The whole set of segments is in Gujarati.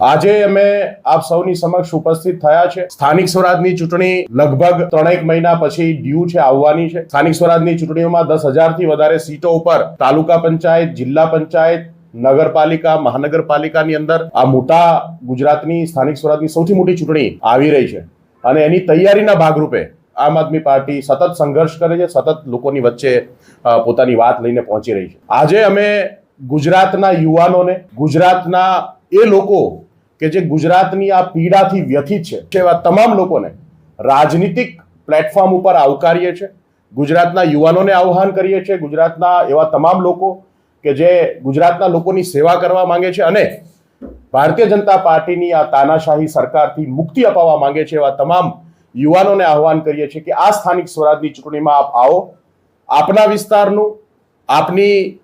આજે અમે આપ સૌની સમક્ષ ઉપસ્થિત થયા છે. સ્થાનિક સ્વરાજની ચૂંટણી લગભગ ત્રણેક મહિના પછી ડ્યુ છે, આવવાની છે. સ્થાનિક સ્વરાજની ચૂંટણીઓમાં દસ હજારથી વધારે સીટો ઉપર તાલુકા પંચાયત, જિલ્લા પંચાયત, નગરપાલિકા, મહાનગરપાલિકાની અંદર આ મોટા ગુજરાતની સ્થાનિક સ્વરાજની સૌથી મોટી ચૂંટણી આવી રહી છે. અને એની તૈયારીના ભાગરૂપે આમ આદમી પાર્ટી સતત સંઘર્ષ કરે છે, સતત લોકોની વચ્ચે પોતાની વાત લઈને પહોંચી રહી છે. આજે અમે ગુજરાતના યુવાનોને, ગુજરાતના એ લોકો કે જે ગુજરાતની આ પીડાથી વ્યથિત છે, એવા તમામ લોકોને રાજનીતિક પ્લેટફોર્મ ઉપર આવકારીએ છીએ. ગુજરાતના યુવાનોને આહ્વાન કરીએ છીએ. ગુજરાતના એવા તમામ લોકો કે જે ગુજરાતના લોકોની સેવા કરવા માંગે છે અને ભારતીય જનતા પાર્ટીની આ તાનાશાહી સરકારથી મુક્તિ અપાવવા માંગે છે, એવા તમામ યુવાનોને આહ્વાન કરીએ છીએ કે આ સ્થાનિક સ્વરાજની ચૂંટણીમાં આપ આવો. આપના વિસ્તારનું, આપની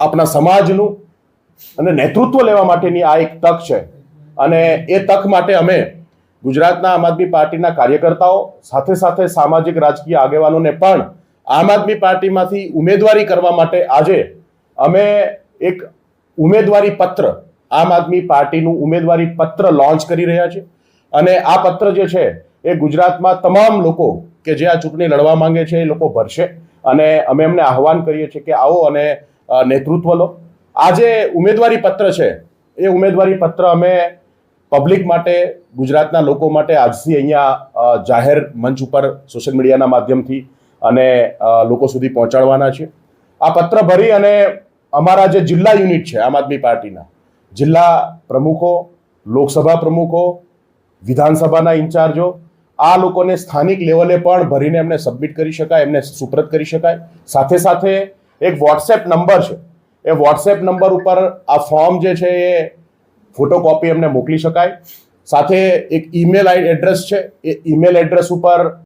આપના સમાજનું અને નેતૃત્વ લેવા માટેની આ એક તક છે. અને એ તક માટે અમે ગુજરાતના આમ આદમી પાર્ટીના કાર્યકર્તાઓ, સાથે સાથે સામાજિક રાજકીય આગેવાનોને પણ આમ આદમી પાર્ટીમાંથી ઉમેદવારી કરવા માટે આજે અમે એક ઉમેદવારી પત્ર, આમ આદમી પાર્ટીનું ઉમેદવારી પત્ર લોન્ચ કરી રહ્યા છે અને આ પત્ર જે છે એ ગુજરાતમાં તમામ લોકો કે જે આ ચૂંટણી લડવા માંગે છે એ લોકો ભરશે. અને અમે એમને આહવાન કરીએ છીએ કે આવો અને નેતૃત્વ લો. આ જે ઉમેદવારી પત્ર છે, એ ઉમેદવારી પત્ર અમે પબ્લિક માટે, ગુજરાતના લોકો માટે આજથી અહીંયા જાહેર મંચ ઉપર સોશિયલ મીડિયાના માધ્યમથી અને લોકો સુધી પહોંચાડવાના છે. આ પત્ર ભરી અને અમારા જે જિલ્લા યુનિટ છે, આમ આદમી પાર્ટીના, જિલ્લા પ્રમુખો, લોકસભા પ્રમુખો, વિધાનસભાના ઇન્ચાર્જો, આ લોકોને સ્થાનિક લેવલે પણ ભરીને એમને સબમિટ કરી શકાય, એમને સુપ્રત કરી શકાય. સાથે સાથે એક વોટ્સએપ નંબર છે. એ વોટ્સએપ નંબર ઉપર આ ફોર્મ જે છે એ ફોટોકોપી એમને મોકલી શકાય. સાથે એક ઈમેલ એડ્રેસ છે. એ ઈમેલ એડ્રેસ ઉપર